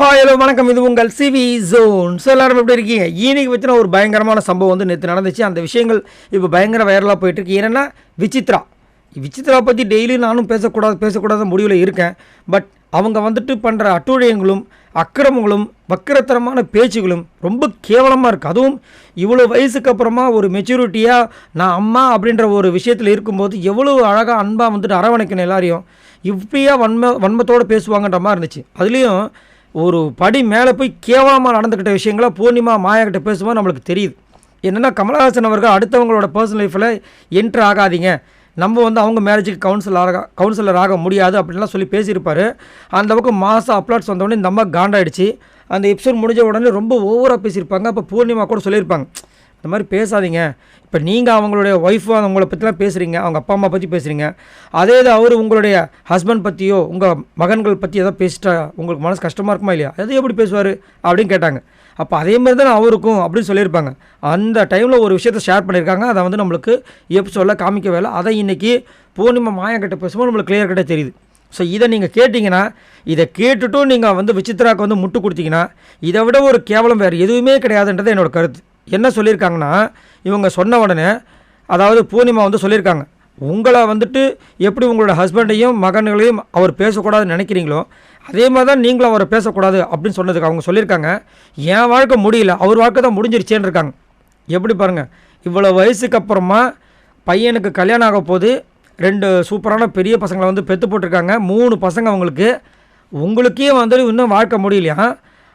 Hello வணக்கம். இது உங்கள் சிவி ஜோன். ஸோ எல்லாரும் எப்படி இருக்கீங்க? இன்னைக்கு வச்சுனா ஒரு பயங்கரமான சம்பவம் வந்து நேற்று நடந்துச்சு. அந்த விஷயங்கள் இப்போ பயங்கர வைரலாக போயிட்டுருக்கு என்னென்னா விசித்ரா. விசித்ரா பற்றி டெய்லி நானும் பேசக்கூடாது பேசக்கூடாத முடிவில் இருக்கேன். பட் அவங்க வந்துட்டு பண்ணுற அட்டுழியங்களும் அக்கிரமங்களும் வக்கிரத்தரமான பேச்சுகளும் ரொம்ப கேவலமாக இருக்குது அதுவும் இவ்வளோ வயசுக்கு அப்புறமா ஒரு மெச்சூரிட்டியாக நான் அம்மா அப்படின்ற ஒரு விஷயத்தில் இருக்கும்போது எவ்வளோ அழகாக அன்பாக வந்துட்டு அரவணைக்கணும் எல்லாரையும். இப்படியாக வன்ம வன்மத்தோடு பேசுவாங்கன்ற மாதிரி இருந்துச்சு. அதுலேயும் ஒரு படி மேலே போய் கேவலமாக நடந்துக்கிட்ட விஷயங்களை பூர்ணிமா மாயாக்கிட்ட பேசும்போது நம்மளுக்கு தெரியுது. என்னென்னா கமலஹாசன் அவர்கள் அடுத்தவங்களோட பர்சனல் லைஃப்பில் என்ட்ரு ஆகாதீங்க. நம்ம வந்து அவங்க மேரேஜுக்கு கவுன்சிலர் ஆக கவுன்சிலர் ஆக முடியாது அப்படின்லாம் சொல்லி பேசியிருப்பார். அந்த பக்கம் மாதம் அப்லாட்ஸ் வந்தோடனே இந்த அம்மா காண்டாயிடுச்சு. அந்த எபிசோட் முடிஞ்ச உடனே ரொம்ப ஓவராக பேசியிருப்பாங்க. அப்போ பூர்ணிமா கூட சொல்லியிருப்பாங்க. இந்த மாதிரி பேசாதீங்க. இப்போ நீங்கள் அவங்களுடைய ஒய்ஃபு அவங்கள பற்றிலாம் பேசுகிறீங்க அவங்க அப்பா அம்மா பற்றி பேசுகிறீங்க அதே இது அவர் உங்களுடைய ஹஸ்பண்ட் பற்றியோ உங்கள் மகன்கள் பற்றி ஏதோ பேசிட்டா உங்களுக்கு மனசு கஷ்டமாக இருக்குமா இல்லையா? அது எப்படி பேசுவார்? அப்படின்னு கேட்டாங்க. அப்போ அதே மாதிரி தான் அவருக்கும் அப்படின்னு சொல்லியிருப்பாங்க. அந்த டைமில் ஒரு விஷயத்தை ஷேர் பண்ணியிருக்காங்க. அதை வந்து நம்மளுக்கு எபிசோடில் காமிக்க வேலை. அதை இன்றைக்கி பூர்ணிமா மாயங்கிட்ட பேசும்போது நம்மளுக்கு கிளியர் கிட்ட தெரியுது. ஸோ இதை நீங்கள் கேட்டிங்கன்னா இதை கேட்டுட்டும் நீங்கள் வந்து விசித்ராவுக்கு வந்து முட்டு கொடுத்தீங்கன்னா இதை விட ஒரு கேவலம் வேறு எதுவுமே கிடையாதுன்றது என்னோட கருத்து. என்ன சொல்லியிருக்காங்கன்னா இவங்க சொன்ன உடனே அதாவது பூர்ணிமா வந்து சொல்லியிருக்காங்க. உங்களை வந்துட்டு எப்படி உங்களோட ஹஸ்பண்டையும் மகன்களையும் அவர் பேசக்கூடாதுன்னு நினைக்கிறீங்களோ அதே மாதிரி தான் நீங்களும் அவரை பேசக்கூடாது அப்படின்னு சொன்னதுக்கு அவங்க சொல்லியிருக்காங்க. என் வாழ்க்கை முடியல அவர் வாழ்க்கை தான் முடிஞ்சிருச்சேன்னு இருக்காங்க. எப்படி பாருங்கள் இவ்வளோ வயசுக்கு அப்புறமா பையனுக்கு கல்யாணம் ஆக போது ரெண்டு சூப்பரான பெரிய பசங்களை வந்து பெற்று போட்டிருக்காங்க. மூணு பசங்க அவங்களுக்கு. உங்களுக்கே வந்துட்டு இன்னும் வாழ்க்கை முடியலையா?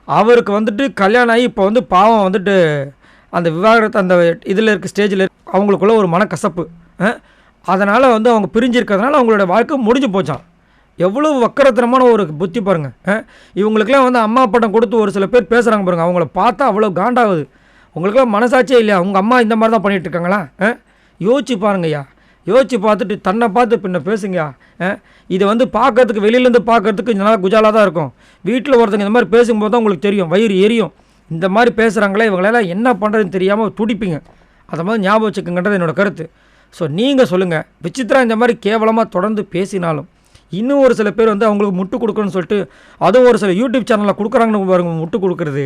அவருக்கு வந்துட்டு கல்யாணம் ஆகி இப்போ வந்து பாவம் வந்துட்டு அந்த விவாகரத்து அந்த இதில் இருக்க ஸ்டேஜில் அவங்களுக்குள்ள ஒரு மனக்கசப்பு அதனால் வந்து அவங்க பிரிஞ்சிருக்கிறதுனால அவங்களோட வாழ்க்கை முடிஞ்சு போச்சான் எவ்வளோ வக்கரத்தனமான ஒரு புத்தி பாருங்கள் இவங்களுக்குலாம் வந்து அம்மா பட்டம் கொடுத்து ஒரு சில பேர் பேசுகிறாங்க பாருங்கள் அவங்கள பார்த்தா அவ்வளோ காண்டாகுது. உங்களுக்குலாம் மனசாட்சியே இல்லையா? உங்கள் அம்மா இந்த மாதிரி தான் பண்ணிகிட்டு இருக்காங்களா ஆ? யோசிச்சு பாருங்கய்யா. யோசிச்சு பார்த்துட்டு தன்னை பார்த்து பின்ன பேசுங்கய்யா ஆ? இது வந்து பார்க்கறதுக்கு வெளியிலேருந்து பார்க்கறதுக்கு நல்லா குஜாலாக தான் இருக்கும். வீட்டில் ஒருத்தங்க இந்த மாதிரி பேசும்போது தான் உங்களுக்கு தெரியும் வயிறு எரியும். இந்த மாதிரி பேசுகிறாங்களே இவங்களெல்லாம் என்ன பண்ணுறதுன்னு தெரியாமல் துடிப்பீங்க. அதை மாதிரி ஞாபகம் வச்சுக்கோங்கன்றது என்னோட கருத்து. ஸோ நீங்கள் சொல்லுங்கள் விசித்ரா இந்த மாதிரி கேவலமாக தொடர்ந்து பேசினாலும் இன்னும் ஒரு சில பேர் வந்து அவங்களுக்கு முட்டு கொடுக்கணும்னு சொல்லிட்டு அதுவும் ஒரு சில யூடியூப் சேனலில் கொடுக்குறாங்கன்னு பாருங்க முட்டு கொடுக்குறது.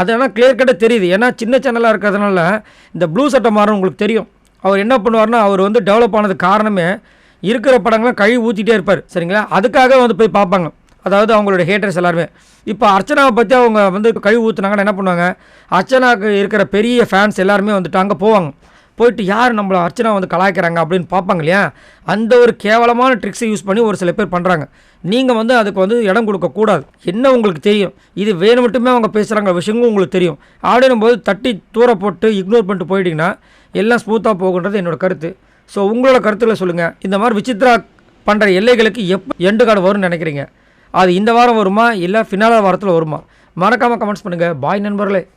அதெல்லாம் கிளியர் கட்டாக தெரியுது. ஏன்னா சின்ன சேனலாக இருக்கிறதுனால இந்த ப்ளூ சட்டை மாறும் உங்களுக்கு தெரியும். அவர் என்ன பண்ணுவார்னா அவர் வந்து டெவலப் ஆனது காரணமே இருக்கிற படங்கள்லாம் கழுவி ஊற்றிட்டே இருப்பார். சரிங்களா? அதுக்காக வந்து போய் பார்ப்பாங்க. அதாவது அவங்களோட ஹேட்டர்ஸ் எல்லாருமே. இப்போ அர்ச்சனாவை பற்றி அவங்க வந்து கழிவு ஊற்றுனாங்கன்னா என்ன பண்ணுவாங்க? அர்ச்சனாவுக்கு இருக்கிற பெரிய ஃபேன்ஸ் எல்லாருமே வந்துட்டு அங்கே போவாங்க. போயிட்டு யார் நம்மளை அர்ச்சனா வந்து கலாய்க்கிறாங்க அப்படின்னு பார்ப்பாங்க இல்லையா? அந்த ஒரு கேவலமான ட்ரிக்ஸை யூஸ் பண்ணி ஒரு சில பேர் பண்ணுறாங்க நீங்கள் வந்து அதுக்கு வந்து இடம் கொடுக்கக்கூடாது என்ன உங்களுக்கு தெரியும்? இது வேணும் மட்டுமே அவங்க பேசுகிறாங்க விஷயங்களும் உங்களுக்கு தெரியும். அப்படின்னும் போது தட்டி தூர போட்டு இக்னோர் பண்ணிட்டு போயிட்டிங்கன்னா எல்லாம் ஸ்மூத்தாக போகுன்றது என்னோட கருத்து. ஸோ உங்களோட கருத்தில் சொல்லுங்கள் இந்த மாதிரி விசித்ரா பண்ணுற எல்லைகளுக்கு எப்போ எண்டு கார்டு வரும்னு நினைக்கிறீங்க? அது இந்த வாரம் வருமா? இல்லை ஃபினால வாரத்தில் வருமா? மறக்காமல் கமெண்ட்ஸ் பண்ணுங்கள் பாய் நண்பர்களே.